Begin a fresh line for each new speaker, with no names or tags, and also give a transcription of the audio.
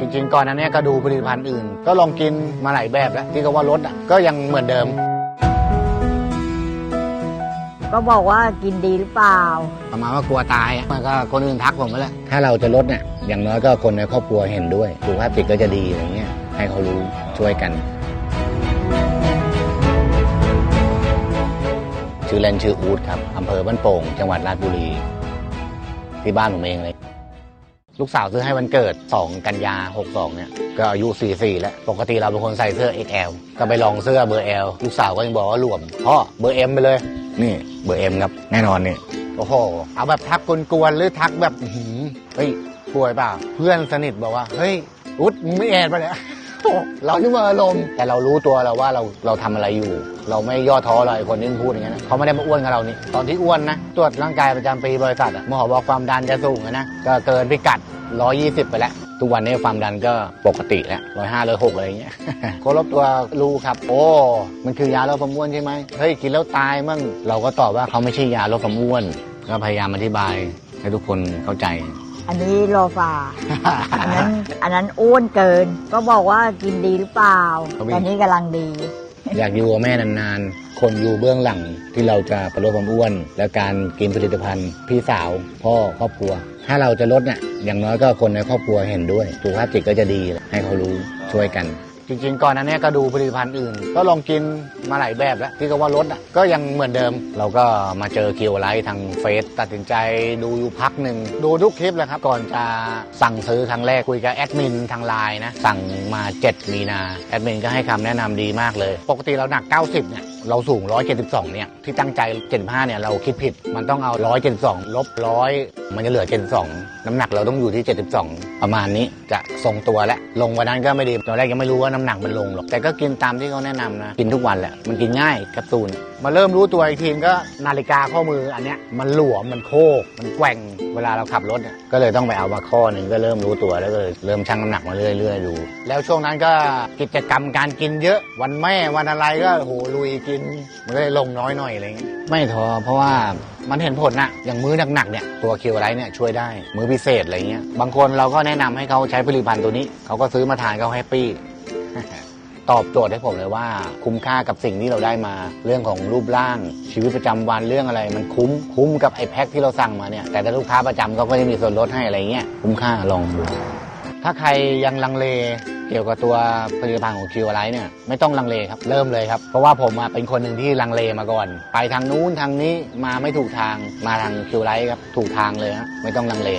จริงๆ ก่อนหนั้นเนี่ยก็ดูผลิตภัณฑ์อื่น ก็ลองกินมาหลายแบบแล้ว ที่เขาว่าลดอะก็ยังเหมือนเดิม
ก็บอกว่ากินดีหรือเปล่า
ประมาณว่ากลัวตายอะมันก็คนอื่นทักผมไปแล้วถ้าเราจะลดเนี่ยอย่างน้อยก็คนในครอบครัวเห็นด้วยสุขภาพจิตก็จะดีอะไรเงี้ยให้เขารู้ช่วยกันชื่อเล่นชื่ออูดครับอำเภอบ้านโป่ง จังหวัดราชบุรี ที่บ้านผมเองเลย ลูกสาวซื้อให้วันเกิด 2 กันยา 62 เนี่ย ก็อายุ 44 แล้ว ปกติเราเป็นคนใส่เสื้อ XL ก็ไปลองเสื้อเบอร์ L ลูกสาวก็ยังบอกว่าหลวมพ่อเบอร์ M ไปเลย นี่เบอร์ M ครับ แน่นอนนี่ โอ้โห เอาแบบทักกวนๆหรือทักแบบหืมเฮ้ยป่วยเปล่า เพื่อนสนิทบอกว่า เฮ้ย อุ๊ดมึงไม่แอดไปเลย เรานี่มาอารมณ์แต่เรารู้ตัวเราว่าเราเราทำอะไรอยู่ เราไม่ย่อท้อเราไอ้คนที่พูดอย่างนั้นนะเขาไม่ได้มาอ้วนกับเรานี่ตอนที่อ้วนนะตรวจร่างกายประจำปีบริษัทอะหมอบอกความดันจะสูงอะนะก็เกินพิกัด 120 ไปแล้ว ทุกวันนี้ความดันก็ปกติแล้วร้อยห้าร้อยหกอะไรอย่างเงี้ยคนรอบตัวรู้ครับ โอ้ มันคือยาลดความอ้วนใช่ไหมเฮ้ยกินแล้วตายมั่งเราก็ตอบว่าเขาไม่ใช่ยาลดความอ้วนก็พยายามอธิบายให้ทุกคนเข้าใจ
อันนี้โลฟา อันนั้นอันนั้นอ้วนเกิน ก็บอกว่ากินดีหรือเปล่า
เขามี
ตอนนี้กำลังดี
อยากอยู่กับแม่นานๆ คนอยู่เบื้องหลังที่เราจะลดความอ้วน และการกินผลิตภัณฑ์ พี่สาว พ่อครอบครัว ถ้าเราจะลดเนี่ยอย่างน้อยก็คนในครอบครัวเห็นด้วยสุขภาพจิตก็จะดีให้เขารู้ช่วยกัน จริงๆ ก่อนนั้นเนี่ยก็ดูผลิตภัณฑ์อื่น ก็ลองกินมาหลายแบบแล้วที่เขาว่าลดอะก็ยังเหมือนเดิม เราก็มาเจอคิวไลท์ทางเฟซตัดสินใจดูอยู่พักหนึ่งดูทุกคลิปเลยครับก่อนจะสั่งซื้อครั้งแรกคุยกับแอดมินทางไลน์นะสั่งมา 7 มีนาแอดมินก็ให้คำแนะนำดีมากเลย ปกติเราหนัก 90เนี่ยเราสูง 172 เนี่ย ที่ตั้งใจ 75 เนี่ย เราคิดผิด มันต้องเอา 172 ลบ 100 มันจะเหลือ 72 น้ำหนักเราต้องอยู่ที่ 72 ประมาณนี้จะทรงตัวแล้ว ลงวันนั้นก็ไม่ดี ตอนแรกยังไม่รู้ว่าน้ำหนักมันลงหรอก แต่ก็กินตามที่เขาแนะนำนะ กินทุกวันแหละ มันกินง่ายแคปซูล มาเริ่มรู้ตัวอีกทีก็นาฬิกาข้อมืออันเนี้ยมันหลวมมันโคกมันแกว่งเวลาเราขับรถเนี่ยก็เลยต้องไปเอามาข้อหนึ่งก็เริ่มรู้ตัวแล้วก็เลยเริ่มชั่งน้ำหนักมาเรื่อยๆดู แล้วช่วงนั้นก็กิจกรรมการกินเยอะวันแม่วันอะไรก็โหลุยกินมันก็เลยลงน้อยหน่อยอะไรเงี้ยไม่ท้อเพราะว่ามันเห็นผลนะอย่างมื้อหนักๆเนี่ยตัวคิวไรเนี่ยช่วยได้ มื้อพิเศษอะไรเงี้ยบางคนเราก็แนะนำให้เขาใช้ผลิตภัณฑ์ตัวนี้เขาก็ซื้อมาทานเขาแฮปปี้ ตอบโจทย์ให้ผมเลยว่า คุ้มค่ากับสิ่งที่เราได้มา เรื่องของรูปร่าง ชีวิตประจำวันเรื่องอะไร มันคุ้มคุ้มกับไอ้แพ็คที่เราสั่งมาเนี่ยแต่ถ้าลูกค้าประจำเขาก็จะมีส่วนลดให้อะไรเงี้ยคุ้มค่าลองดูถ้าใครยังลังเลเกี่ยวกับตัวผลิตภัณฑ์ของคิวอะไรเนี่ยไม่ต้องลังเลครับเริ่มเลยครับ เพราะว่าผมเป็นคนหนึ่งที่ลังเลมาก่อน ไปทางนู้นทางนี้มาไม่ถูกทางมาทางคิวไลท์ครับถูกทางเลยฮะไม่ต้องลังเล